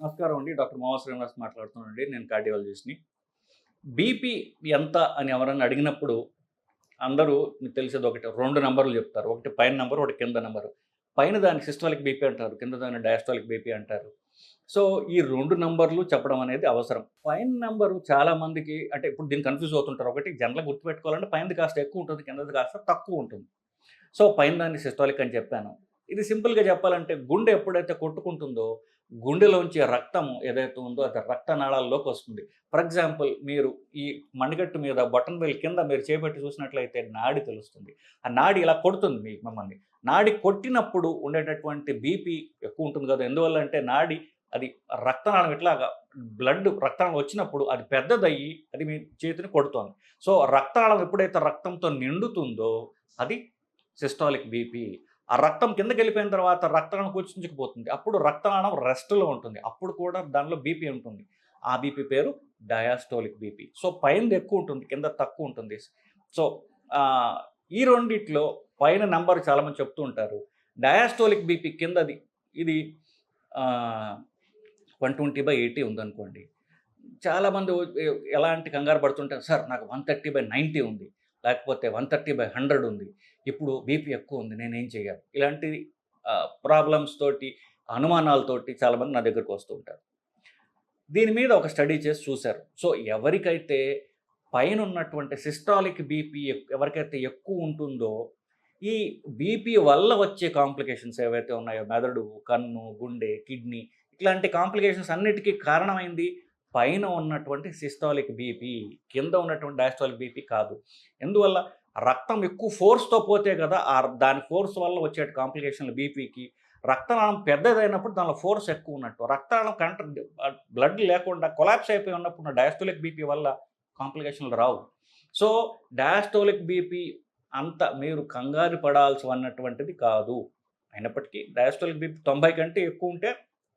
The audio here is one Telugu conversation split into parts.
నమస్కారం అండి. డాక్టర్ మోహన్ శ్రీనివాస్ మాట్లాడుతున్నానండి. నేను కార్డియాలజిస్ట్ని. బీపీ ఎంత అని ఎవరన్నా అడిగినప్పుడు అందరూ మీకు తెలిసేది ఒకటి రెండు నెంబర్లు చెప్తారు. ఒకటి పైన నెంబర్ ఒకటి కింద నెంబరు. పైన దాని సిస్టాలిక్ బీపీ అంటారు. కింద దాని డయాస్టాలిక్ బీపీ అంటారు. సో ఈ రెండు నంబర్లు చెప్పడం అనేది అవసరం. పైన నెంబరు చాలా మందికి అంటే ఇప్పుడు దీన్ని కన్ఫ్యూజ్ అవుతుంటారు. ఒకటి జనరల్ గుర్తుపెట్టుకోవాలంటే పైనది కాస్త ఎక్కువ ఉంటుంది కిందది కాస్త తక్కువ ఉంటుంది. సో పైన దాన్ని సిస్టాలిక్ అని చెప్పాను. ఇది సింపుల్గా చెప్పాలంటే గుండె ఎప్పుడైతే కొట్టుకుంటుందో గుండెలోంచి రక్తం ఏదైతే ఉందో అది రక్తనాళాల్లోకి వస్తుంది. ఫర్ ఎగ్జాంపుల్ మీరు ఈ మణిగట్టు మీద బటన్ బెల్ కింద మీరు చేపట్టి చూసినట్లయితే నాడి తెలుస్తుంది. ఆ నాడి ఇలా కొడుతుంది మీ మిమ్మల్ని. నాడి కొట్టినప్పుడు ఉండేటటువంటి బీపీ ఎక్కువ ఉంటుంది కదా ఎందువల్ల అంటే నాడి అది రక్తనాళం ఇట్లాగా బ్లడ్ రక్తనాళం వచ్చినప్పుడు అది పెద్దదయ్యి అది మీ చేతిని కొడుతోంది. సో రక్తనాళం ఎప్పుడైతే రక్తంతో నిండుతుందో అది సిస్టాలిక్ బీపీ ఆ రక్తం కిందకి వెళ్ళిపోయిన తర్వాత రక్తనాళం కూర్చుంచుకుపోతుంది. అప్పుడు రక్తనాళం రెస్ట్లో ఉంటుంది. అప్పుడు కూడా దానిలో బీపీ ఉంటుంది. ఆ బీపీ పేరు డయాస్టోలిక్ బీపీ సో పైన ఎక్కువ ఉంటుంది కింద తక్కువ ఉంటుంది. సో ఈ రెండిట్లో పైన నెంబర్ చాలామంది చెప్తూ ఉంటారు. డయాస్టోలిక్ బీపీ కిందది ఇది వన్ ట్వంటీ బై ఎయిటీ ఉందనుకోండి. చాలామంది ఎలాంటి కంగారు పడుతుంటారు సార్ నాకు వన్ థర్టీ బై నైంటీ ఉంది. లేకపోతే వన్ థర్టీ బై హండ్రెడ్ ఉంది. ఇప్పుడు బీపీ ఎక్కువ ఉంది నేనేం చేయాలి ఇలాంటి ప్రాబ్లమ్స్ తోటి అనుమానాలతోటి చాలామంది నా దగ్గరకు వస్తూ ఉంటారు. దీని మీద ఒక స్టడీ చేసి చూశారు. సో ఎవరికైతే పైన ఉన్నటువంటి సిస్టాలిక్ బీపీ ఎవరికైతే ఎక్కువ ఉంటుందో ఈ బీపీ వల్ల వచ్చే కాంప్లికేషన్స్ ఏవైతే ఉన్నాయో మెదడు కన్ను గుండె కిడ్నీ ఇట్లాంటి కాంప్లికేషన్స్ అన్నిటికీ కారణమైంది పైన ఉన్నటువంటి సిస్టాలిక్ బీపీ కింద ఉన్నటువంటి డయాస్టాలిక్ బీపీ కాదు. ఎందువల్ల? రక్తం ఎక్కువ ఫోర్స్తో పోతే కదా ఆ దాని ఫోర్స్ వల్ల వచ్చే కాంప్లికేషన్లు బీపీకి రక్తనాళం పెద్దదైనప్పుడు దానిలో ఫోర్స్ ఎక్కువ ఉన్నట్టు. రక్తనాళం కంట బ్లడ్ లేకుండా కొలాప్స్ అయిపోయి ఉన్నప్పుడు డయాస్టోలిక్ బీపీ వల్ల కాంప్లికేషన్లు రావు. సో డయాస్టోలిక్ బీపీ అంత మీరు కంగారు పడాల్సి అన్నటువంటిది కాదు. అయినప్పటికీ డయాస్టోలిక్ బీపీ తొంభై కంటే ఎక్కువ ఉంటే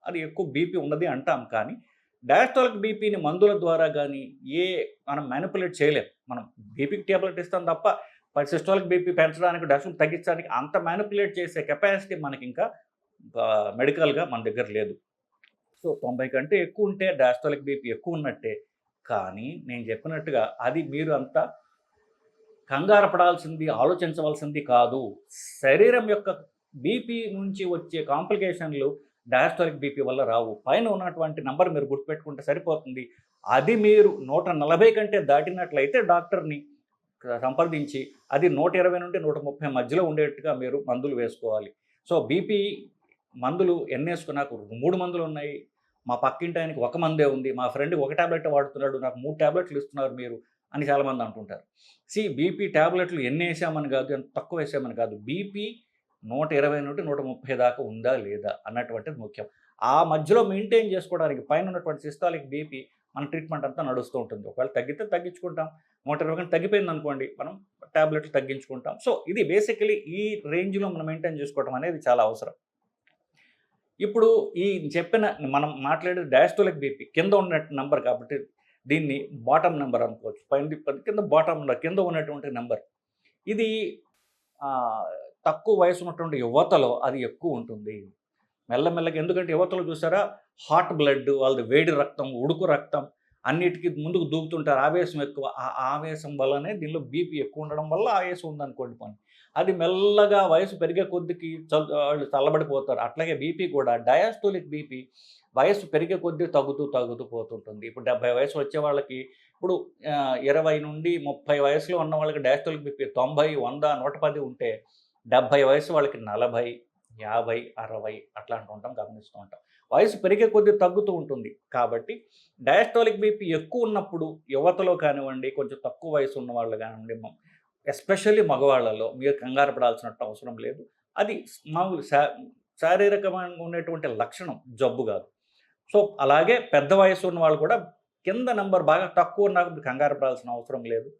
అది ఎక్కువ బీపీ ఉన్నది అంటాం కానీ డయాస్టోలిక్ బీపీని మందుల ద్వారా కానీ ఏ మనం మ్యానిపులేట్ చేయలేం. మనం బీపీకి టాబ్లెట్ ఇస్తాం తప్ప సిస్టాలిక్ బీపీ పెంచడానికి డస్ట్ తగ్గించడానికి అంత మ్యానిపులేట్ చేసే కెపాసిటీ మనకి ఇంకా మెడికల్గా మన దగ్గర లేదు. సో తొంభై కంటే ఎక్కువ ఉంటే డయాస్టోలిక్ బీపీ ఎక్కువ ఉన్నట్టే. కానీ నేను చెప్పినట్టుగా అది మీరు అంత కంగారు పడాల్సింది ఆలోచించవలసింది కాదు. శరీరం యొక్క బీపీ నుంచి వచ్చే కాంప్లికేషన్లు డయాస్టాలిక్ బీపీ వల్ల రావు. పైన ఉన్నటువంటి నంబర్ మీరు గుర్తుపెట్టుకుంటే సరిపోతుంది. అది మీరు నూట నలభై కంటే దాటినట్లయితే డాక్టర్ని సంప్రదించి అది నూట ఇరవై నుండి నూట ముప్పై మధ్యలో ఉండేట్టుగా మీరు మందులు వేసుకోవాలి. సో బీపీ మందులు ఎన్ని నాకు మూడు మందులు ఉన్నాయి. మా పక్కింటి ఆయనకి ఒక మందే ఉంది. మా ఫ్రెండ్ ఒక టాబ్లెట్ వాడుతున్నాడు. నాకు మూడు టాబ్లెట్లు ఇస్తున్నారు మీరు అని చాలామంది అంటుంటారు. సి బీపీ ట్యాబ్లెట్లు ఎన్ని వేసామని కాదు ఎంత తక్కువ వేసామని కాదు. బీపీ నూట ఇరవై నుండి నూట ముప్పై దాకా ఉందా లేదా అన్నటువంటిది ముఖ్యం. ఆ మధ్యలో మెయింటైన్ చేసుకోవడానికి పైన ఉన్నటువంటి సిస్టాలిక్ బీపీ మన ట్రీట్మెంట్ అంతా నడుస్తూ ఉంటుంది. ఒకవేళ తగ్గితే తగ్గించుకుంటాం. నూట ఇరవై కంటే తగ్గిపోయింది అనుకోండి మనం టాబ్లెట్లు తగ్గించుకుంటాం. సో ఇది బేసికలీ ఈ రేంజ్లో మనం మెయింటైన్ చేసుకోవడం అనేది చాలా అవసరం. ఇప్పుడు ఈ చెప్పిన మనం మాట్లాడే డయాస్టోలిక్ బీపీ కింద ఉన్న నెంబర్ కాబట్టి దీన్ని బాటమ్ నెంబర్ అనుకోవచ్చు. పైన పది కింద బాటమ్ కింద ఉన్నటువంటి నెంబర్. ఇది తక్కువ వయసు ఉన్నటువంటి యువతలో అది ఎక్కువ ఉంటుంది. మెల్లమెల్లగా ఎందుకంటే యువతలో చూసారా హాట్ బ్లడ్ వాళ్ళది వేడి రక్తం ఉడుకు రక్తం అన్నిటికీ ముందుకు దూకుతుంటారు. ఆవేశం ఎక్కువ. ఆ ఆవేశం వల్లనే దీనిలో బీపీ ఎక్కువ ఉండడం వల్ల ఆవేశం ఉందనుకోండి పని. అది మెల్లగా వయసు పెరిగే కొద్దికి చల్ వాళ్ళు చల్లబడిపోతారు. అట్లాగే బీపీ కూడా డయాస్టోలిక్ బీపీ వయసు పెరిగే కొద్దీ తగ్గుతూ తగ్గుతూ పోతుంటుంది. ఇప్పుడు డెబ్బై వయసు వచ్చే వాళ్ళకి ఇప్పుడు ఇరవై నుండి ముప్పై వయసులో ఉన్న వాళ్ళకి డయాస్టోలిక్ బీపీ తొంభై వంద నూట పది ఉంటే డెబ్బై వయసు వాళ్ళకి నలభై యాభై అరవై అట్లా ఉంటాం గమనిస్తూ ఉంటాం. వయసు పెరిగే కొద్దీ తగ్గుతూ ఉంటుంది. కాబట్టి డయాస్టోలిక్ బీపీ ఎక్కువ ఉన్నప్పుడు యువతలో కానివ్వండి కొంచెం తక్కువ వయసు ఉన్న వాళ్ళు కానివ్వండి ఎస్పెషల్లీ మగవాళ్ళలో మీరు కంగారు పడాల్సినట్టు అవసరం లేదు. అది మామూలు శా శారీరకమైన ఉండేటువంటి లక్షణం జబ్బు కాదు. సో అలాగే పెద్ద వయసు ఉన్న వాళ్ళు కూడా కింద నెంబర్ బాగా తక్కువ ఉన్నా కంగారు పడాల్సిన అవసరం లేదు.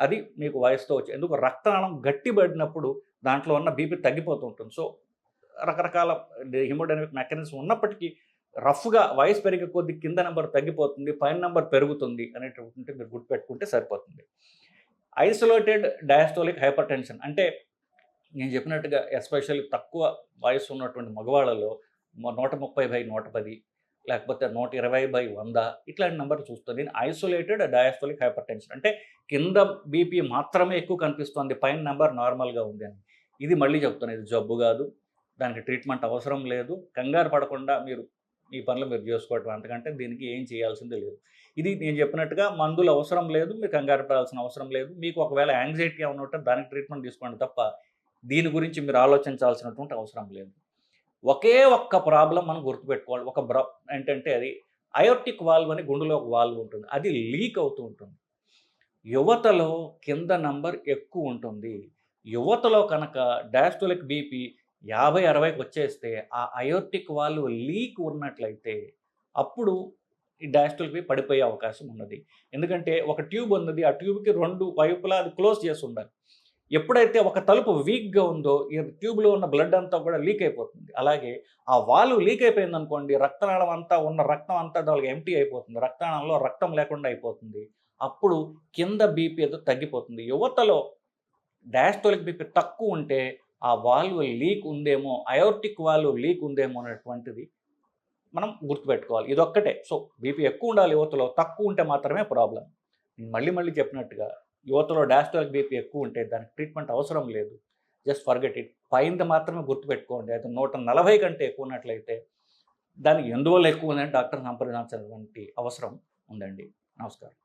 అది మీకు వయసుతో వచ్చి ఎందుకు రక్తనాళం గట్టిపడినప్పుడు దాంట్లో ఉన్న బీపీ తగ్గిపోతూ ఉంటుంది. సో రకరకాల హిమోడైనమిక్ మెకానిజం ఉన్నప్పటికీ రఫ్గా వయసు పెరిగే కొద్ది కింద నెంబర్ తగ్గిపోతుంది పైన నెంబర్ పెరుగుతుంది అనేటువంటి మీరు గుర్తుపెట్టుకుంటే సరిపోతుంది. ఐసోలేటెడ్ డయాస్టోలిక్ హైపర్ టెన్షన్ అంటే నేను చెప్పినట్టుగా ఎస్పెషల్లీ తక్కువ వయసు ఉన్నటువంటి మగవాళ్ళలో నూట ముప్పై బై నూట పది లేకపోతే నూట ఇరవై బై వంద ఇట్లాంటి నెంబర్ చూస్తుంది నేను ఐసోలేటెడ్ డయాస్టోలిక్ హైపర్ టెన్షన్ అంటే కింద బీపీ మాత్రమే ఎక్కువ కనిపిస్తుంది పైన నెంబర్ నార్మల్గా ఉంది అని. ఇది మళ్ళీ చెప్తాను ఇది జబ్బు కాదు. దానికి ట్రీట్మెంట్ అవసరం లేదు. కంగారు పడకుండా మీరు ఈ పనులు మీరు చేసుకోవటం. అంతకంటే దీనికి ఏం చేయాల్సిందే లేదు. ఇది నేను చెప్పినట్టుగా మందులు అవసరం లేదు మీరు కంగారు పడాల్సిన అవసరం లేదు. మీకు ఒకవేళ యాంగ్జైటీ ఏమైనా ఉంటే దానికి ట్రీట్మెంట్ తీసుకోండి తప్ప దీని గురించి మీరు ఆలోచించాల్సినటువంటి అవసరం లేదు. ఒకే ఒక్క ప్రాబ్లం మనం గుర్తుపెట్టుకోవాలి. ఒక బ్ర ఏంటంటే అది అయోటిక్ వాల్వ్ అని గుండెలో ఒక వాల్వ్ ఉంటుంది. అది లీక్ అవుతూ ఉంటుంది. యువతలో కింద నంబర్ ఎక్కువ ఉంటుంది. యువతలో కనుక డయాస్టోలిక్ బీపీ యాభై అరవైకి వచ్చేస్తే ఆ అయోటిక్ వాళ్ళు లీక్ ఉన్నట్లయితే అప్పుడు ఈ డాస్టల్కి పడిపోయే అవకాశం ఉన్నది. ఎందుకంటే ఒక ట్యూబ్ ఉన్నది. ఆ ట్యూబ్కి రెండు వైపులా అది క్లోజ్ చేసి ఉండాలి. ఎప్పుడైతే ఒక తలుపు వీక్గా ఉందో ఈ ట్యూబ్లో ఉన్న బ్లడ్ అంతా కూడా లీక్ అయిపోతుంది. అలాగే ఆ వాల్వ్ లీక్ అయిపోయింది అనుకోండి రక్తనాళం అంతా ఉన్న రక్తం అంతా దానికి ఎంటీ అయిపోతుంది. రక్తనాళంలో రక్తం లేకుండా అయిపోతుంది. అప్పుడు కింద బీపీ ఏదో తగ్గిపోతుంది. యువతలో డయాస్టోలిక్ బీపీ తక్కువ ఉంటే ఆ వాల్వ్ లీక్ ఉందేమో అయోర్టిక్ వాల్వ్ లీక్ ఉందేమో అనేటువంటిది మనం గుర్తుపెట్టుకోవాలి. ఇదొక్కటే. సో బీపీ ఎక్కువ ఉండాలి యువతలో తక్కువ ఉంటే మాత్రమే ప్రాబ్లం నేను మళ్ళీ మళ్ళీ చెప్పినట్టుగా యువతలో డాస్టోలిక్ బీపీ ఎక్కువ ఉంటే దానికి ట్రీట్మెంట్ అవసరం లేదు. Just forget it. పైంది మాత్రమే గుర్తుపెట్టుకోండి. అయితే నూట నలభై కంటే ఎక్కువ ఉన్నట్లయితే దానికి ఎందువల్ల ఎక్కువ ఉందని డాక్టర్ సంప్రదించాల్సినటువంటి అవసరం ఉందండి. నమస్కారం.